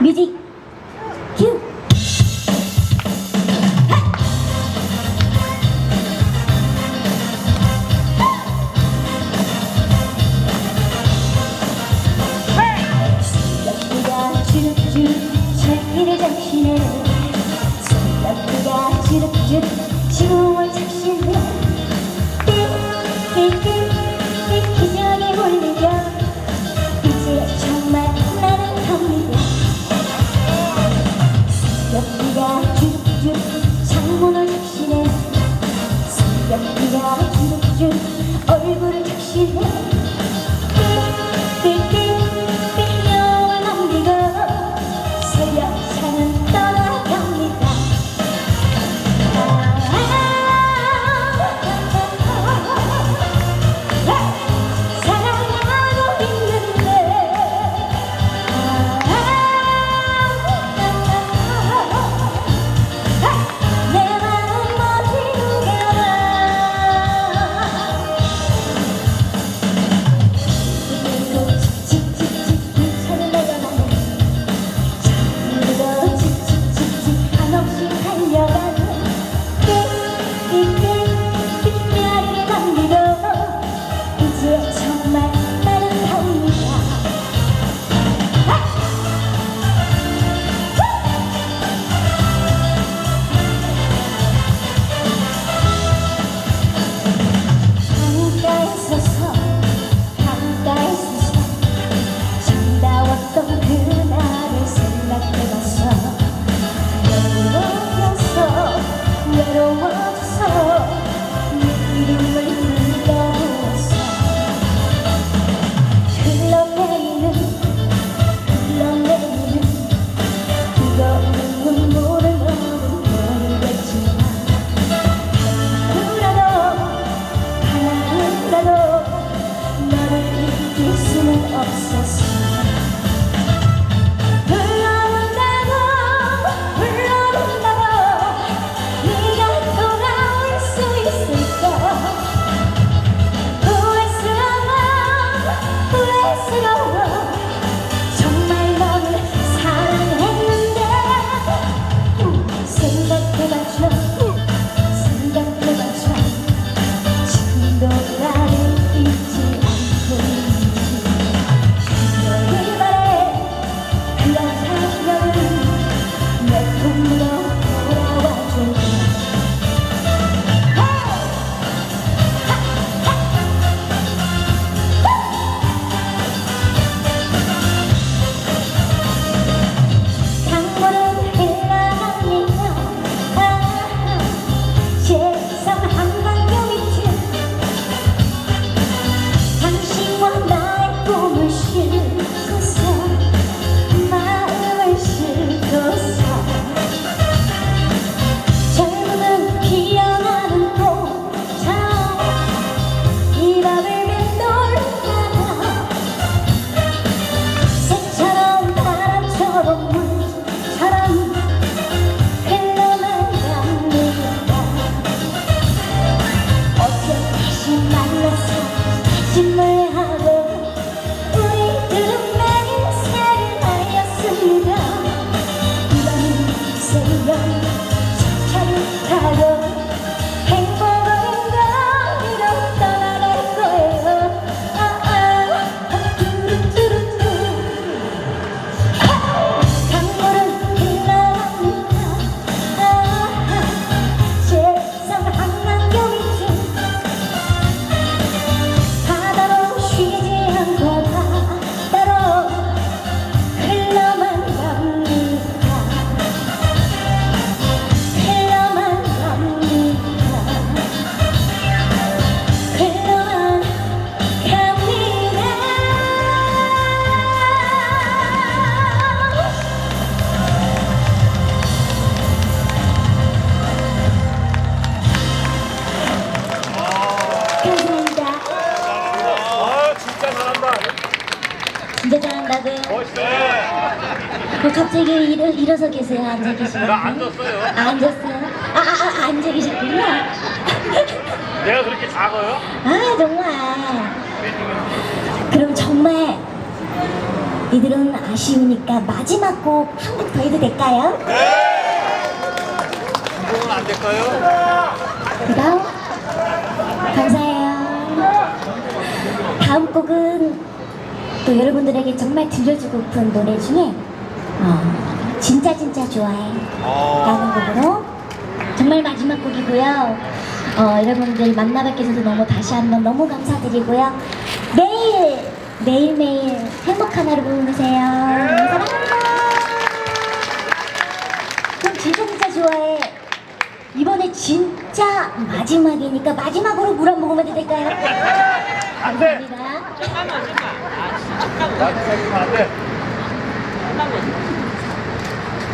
Beauty. 가 쭉쭉 güzel. 진짜 잘한다고요? 왜 갑자기 일어, 일어서 계세요? 앉아 계시나요? 나 앉았어요. 아, 앉았어요? 아, 아, 아 앉아 계셨구나. 내가 그렇게 작아요? 아, 정말. 그럼 정말 이들은 아쉬우니까 마지막 곡 한 곡 더 해도 될까요? 네! 이곡은 안 될까요? 그럼 감사해요. 다음 곡은 또 여러분들에게 정말 들려주고픈 노래 중에 어, 진짜 진짜 좋아해 라는 곡으로 정말 마지막 곡이고요. 어, 여러분들 만나뵙게 해서 너무 다시 한번 너무 감사드리고요. 내일 매일매일 행복한 하루 보내세요. 사랑합니다. 그럼 진짜 진짜 좋아해. 이번에 진짜 마지막이니까 마지막으로 물 한 모금 해도 될까요? 안 돼. 감사합니다. 안 돼.